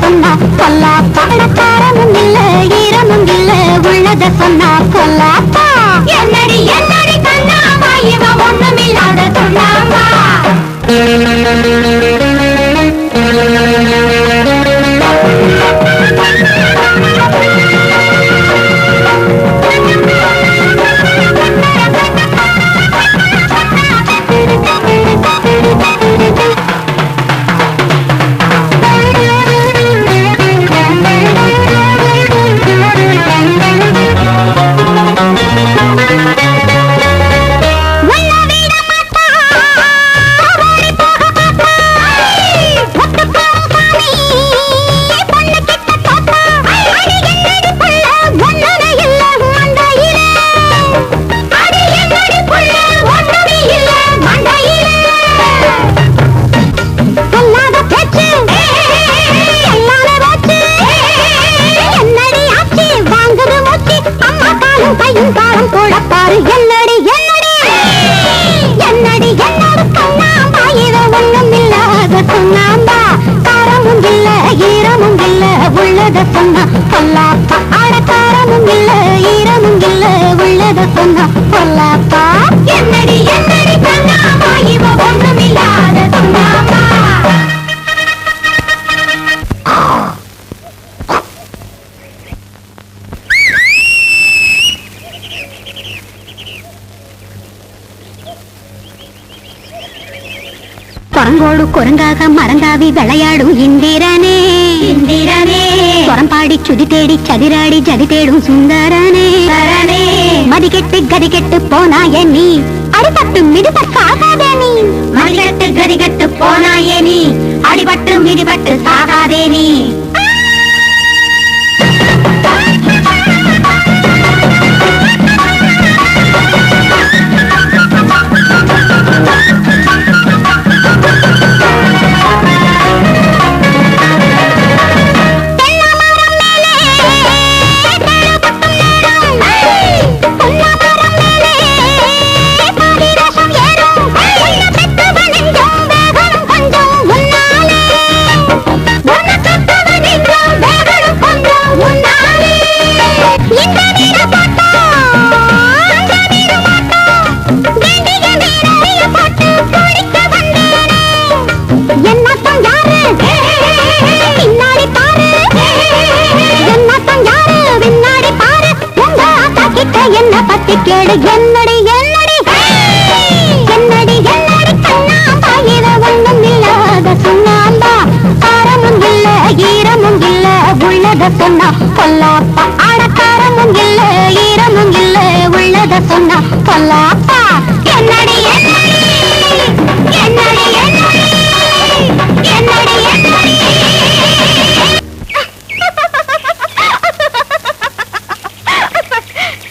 சொன்னா கொல்லா பணக்காரமும் இல்ல ஈரமும் இல்ல. உள்ளத சொன்னா கொல்லாப்பா என்னடி என்ன காலும் கையும் காலம் போட என்னடி என்னடி? என்னடி என்னோட கண்ணாம்பா இவ ஒண்ணும் இல்லாத சொன்னாம்பா காரமும் இல்ல ஈரமும் இல்ல உள்ளத சொன்னா பொல்லாப்பா. அட காரமும் இல்ல ஈரமும் இல்ல உள்ளத சொன்னா பொல்லாப்பா. என்னடி என்ன குரங்கோடு குரங்காக மரங்காவி விளையாடும் இந்திரனே. இந்திரனே. புறம்பாடி சுதி தேடி சதிராடி ஜதி தேடும் சுந்தரனே. மதிக்கெட்டு கதிகெட்டு போனாய நீ. அடிபட்டு மிதிபட்டு சாகாதே நீ. மதிகெட்டு கதிகெட்டு போனாயே நீ. அடிபட்டு மிதிபட்டு சாகாதே நீ. என்னடி என்னடி என்னடி? என்னடி கண்ணாம்பா? இவ இல்லாத சொன்னாம்பா காரமும் இல்ல ஈரமும் இல்ல உள்ளத சொன்னா பொல்லாப்பா. ஆடக்காரமும் இல்ல ஈரமும் இல்ல உள்ளத சொன்னா பொல்லாப்பா.